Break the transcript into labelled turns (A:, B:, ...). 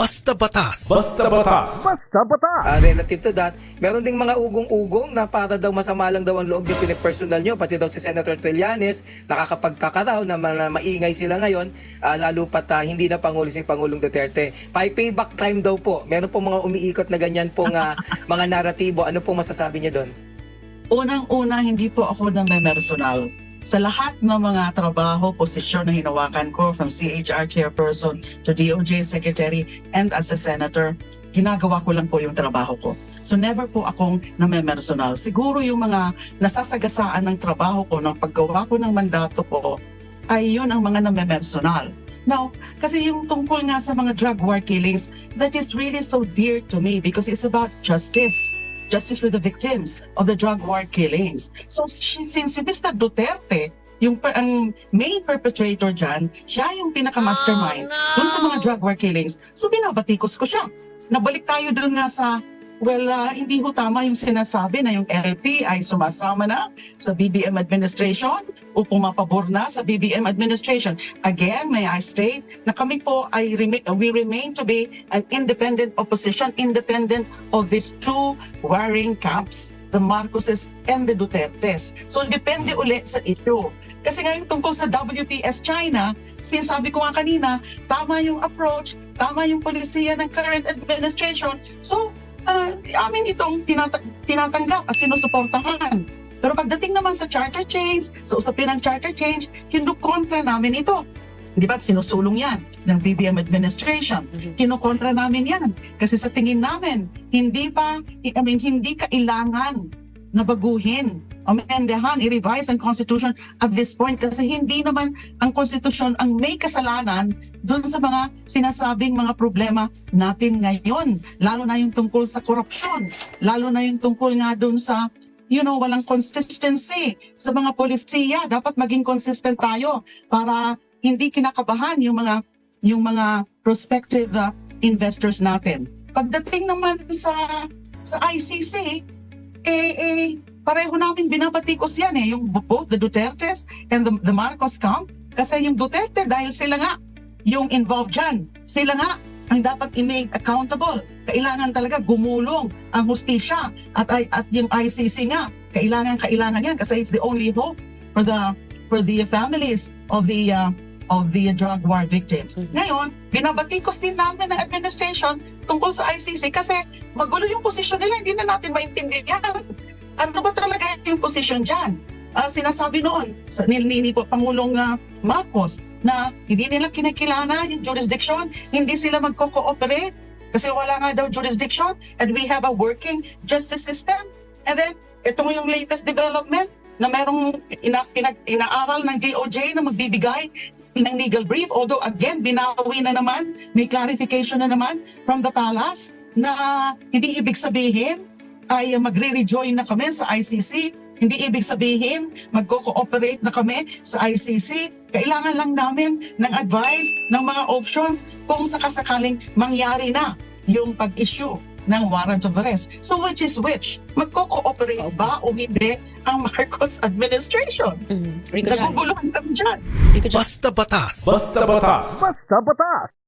A: Basta batas.
B: Basta batas.
C: Ah, relative to that, meron ding mga ugong-ugong na para daw masama lang daw ang loob ng pinipersonal nyo. Pati daw si Senator Trillanes, nakakapagtaka raw na, na maingay sila ngayon, ah, lalo pat ah, hindi na Pangulo si Pangulong Duterte. Pay payback time daw po. Meron po mga umiikot na ganyan pong ah, mga naratibo. Ano pong masasabi niyo doon?
D: Unang-una, hindi po ako na may personal. Sa lahat ng mga trabaho, posisyon na hinawakan ko from CHR chairperson to DOJ secretary and as a senator, ginagawa ko lang po yung trabaho ko. So never po akong namemersonal. Siguro yung mga nasasagasaan ng trabaho ko, ng paggawa ko ng mandato ko, ay yun ang mga namemersonal. Now, kasi yung tungkol nga sa mga drug war killings, that is really so dear to me because it's about justice justice for the victims of the drug war killings. So since si Mr. Duterte, yung ang main perpetrator dyan, siya yung pinaka-mastermind dun sa mga drug war killings. So binabatikos ko siya. Nabalik tayo dun nga sa, well, ah, hindi ho tama yung sinasabi na yung LP ay sumasama na sa BBM administration o pumapabor na sa BBM administration. Again, may I state na kami po ay remi- we remain to be an independent opposition, independent of these two warring camps, the Marcoses and the Dutertes. So depende ulit sa issue. Kasi ngayon tungkol sa WPS China, sinasabi ko nga kanina, tama yung approach, tama yung polisiya ng current administration. So, uh, amin itong tinata- tinatanggap at sinusuportahan. Pero pagdating naman sa charter change, sa usapin ng charter change, kinukontra namin ito. Di ba? Sinusulong yan ng BBM administration. Kinukontra namin yan. Kasi sa tingin namin, hindi pa, I mean, hindi kailangan na baguhin, amendahan, i-revise ang Constitution at this point kasi hindi naman ang Constitution ang may kasalanan doon sa mga sinasabing mga problema natin ngayon. Lalo na yung tungkol sa korupsyon. Lalo na yung tungkol nga doon sa you know, walang consistency sa mga polisiya. Dapat maging consistent tayo para hindi kinakabahan yung mga yung mga prospective uh, investors natin. Pagdating naman sa sa ICC, eh, eh pareho namin binabatikos yan eh, yung both the Dutertes and the, the Marcos camp. Kasi yung Duterte, dahil sila nga yung involved dyan, sila nga ang dapat i-make accountable. Kailangan talaga gumulong ang hustisya at, at yung ICC nga. Kailangan, kailangan yan kasi it's the only hope for the for the families of the uh, of the drug war victims.
E: Mhm.
D: Ngayon, binabatikos din namin ng administration tungkol sa ICC kasi magulo yung posisyon nila, hindi na natin maintindihan. Ano ba talaga yung posisyon dyan? Ah, sinasabi noon sa ni, ni, ni Pangulong ah, Marcos na hindi nila kinikilala yung jurisdiction, hindi sila magko-cooperate kasi wala nga daw jurisdiction and we have a working justice system. And then, ito yung latest development na merong ina, pinag, inaaral ng DOJ na magbibigay ng legal brief. Although again, binawi na naman, may clarification na naman from the palace na hindi ibig sabihin ay magre-rejoin na kami sa ICC. Hindi ibig sabihin magko-cooperate na kami sa ICC. Kailangan lang namin ng advice, ng mga options kung sakasakaling mangyari na yung pag-issue ng warrant of arrest. So which is which? Magko-cooperate ba o hindi ang Marcos administration?
E: Mm.
D: Naguguluhan kami dyan.
A: Basta batas.
B: Basta batas.
A: Basta batas.